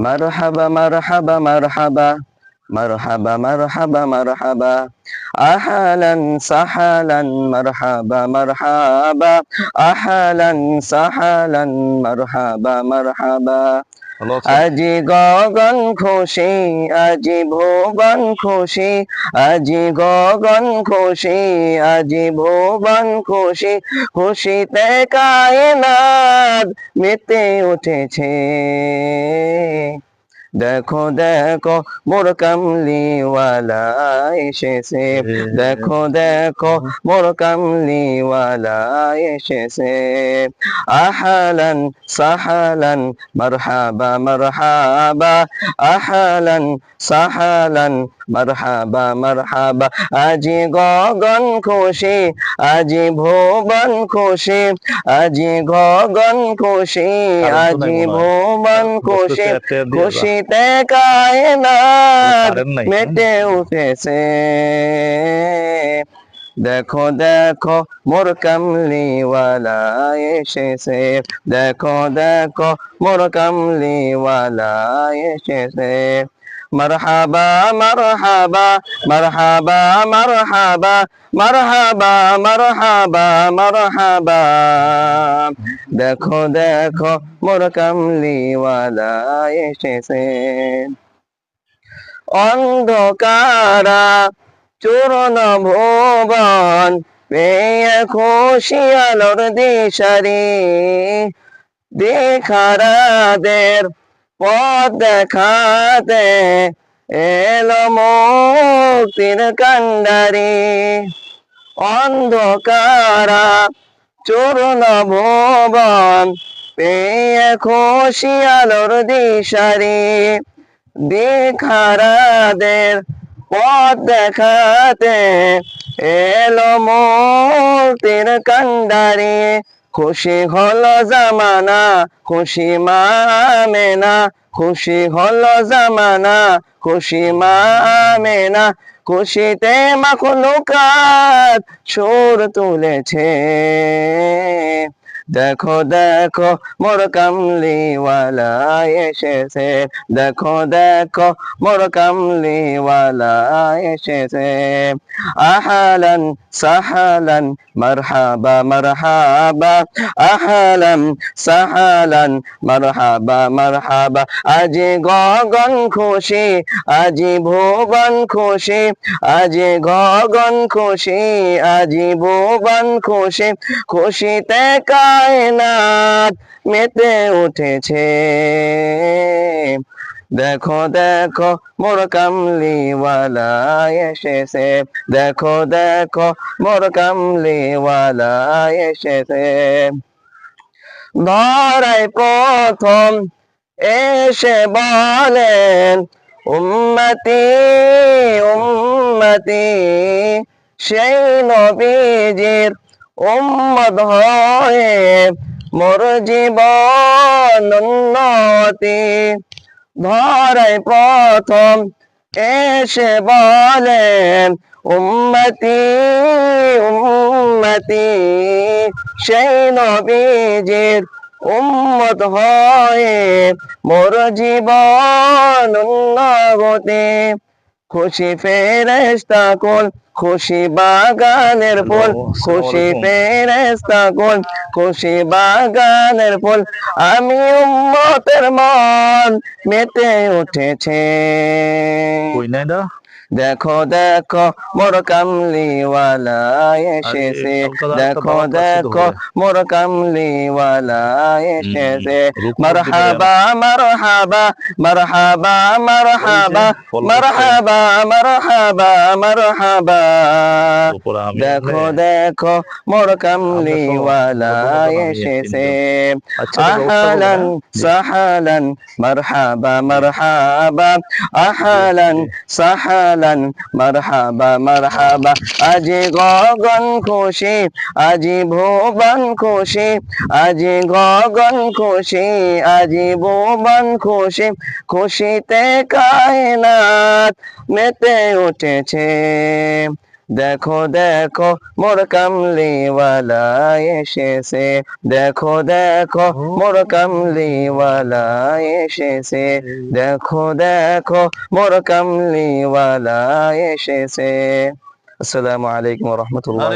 মারহাবা মারহাবা মারহাবা মারহাবা মারহাবা মারহাবা। আহালান সাহালান মারহাবা মারহাবা। আহালান সাহালান মারহাবা মারহাবা। আজি গগন খুশি, আজি ভুবন খুশি, আজি গগন খুশি, আজি ভুবন খুশি, খুশিতে কায়নাত মেতে উঠেছে। দেখো দেখো মোর কামলিওয়ালা এসেছে। দেখো। দেখো মোর কামলিওয়ালা এসেছে। আহালান সাহালান মারহাবা মারহাবা। আহালান সাহালান মারহাবা মারহাবা। আজি গগন খুশি আজি ভুবন খুশি আজি গগন খুশি আজি ভুবন খুশি খুশিতে কায়না মেটে উঠেছে। দেখো দেখো, মোর কামলিওয়ালা এসেছে। দেখো দেখো, মোর কামলিওয়ালা এসেছে। মারহাবা মারহাবা মারহাবা মারহাবা মারহাবা মারহাবা মারহাবা। দেখো দেখো, মোর কামলিওয়ালা এসেছে। অন্ধকারা চূর্ণ ভুবন পেয়ে খুশি আলোর দিশারি। দেখারাদের পথ দেখাতে এলো মুক্তির কান্ডারি। অন্ধকারা চূর্ণ ভুবন পেয়ে খুশি আলোর দিশারি। দেখারাদের পথ দেখাতে এলো মুক্তির কান্ডারি। খুশি হলো জামানা, খুশি মামেনা খুশি হলো জামানা, খুশি মামেনা খুশিতে মাখলুকাত সুর তুলেছে। দেখো দেখো, মোর কামলিওয়ালা এসেছে। দেখো দেখো, মোর কামলিওয়ালা এসেছে। আহালান, সাহালান, মারহাবা মারহাবা। আহালান, সাহালান, মারহাবা মারহাবা। আজি গগন খুশি, আজি ভুবন খুশি, আজি গগন খুশি, আজি ভুবন খুশি। খুশিতে কায়নাত মেতে উঠেছে। দেখো দেখো, মোর কামলিওয়ালা এসেছে। দেখো দেখো, মোর কামলিওয়ালা এসেছে। ধরাই প্রথম এসে বলেন, উম্মতি উম্মতি, সেই নবীজির উম্মত মোর জীবন উন্নতি। ধরাই প্রথম এসে বলেন উম্মতি উম্মতি। সেই নবীজির উম্মত হয়ে মোর জীবন উন্নগতি খুশি ফেরেস্তা কোল খুশি বাগানের ফুল খুশি ফেরেস্তা গোল খুশি বাগানের ফুল। আমি উম্মতের মন মেতে উঠেছে। কই দা? দেখো দেখো মোর কামলিওয়ালা এসেছে। দেখো দেখো মোর কামলিওয়ালা এসেছে। মারহাবা মারহাবা মারহাবা মারহাবা মারহাবা মারহাবা মারহাবা দেখো দেখো মোর কামলিওয়ালা এসেছে আচ্ছা আহালান সাহালান মারহাবা মারহাবা আহালান সাহালান মারহাবা মারহাবা। আজি গগন খুশি, আজি ভুবন খুশি, আজি গগন খুশি, আজি ভুবন খুশি। খুশিতে কায়নাত মেতে উঠেছে। দেখো দেখো মোর কামলিওয়ালা এসেছে। দেখো দেখো মোর কামলিওয়ালা এসেছে। দেখো দেখো মোর কামলিওয়ালা এসেছে। আসসালামু আলাইকুম রহমতুল্লাহ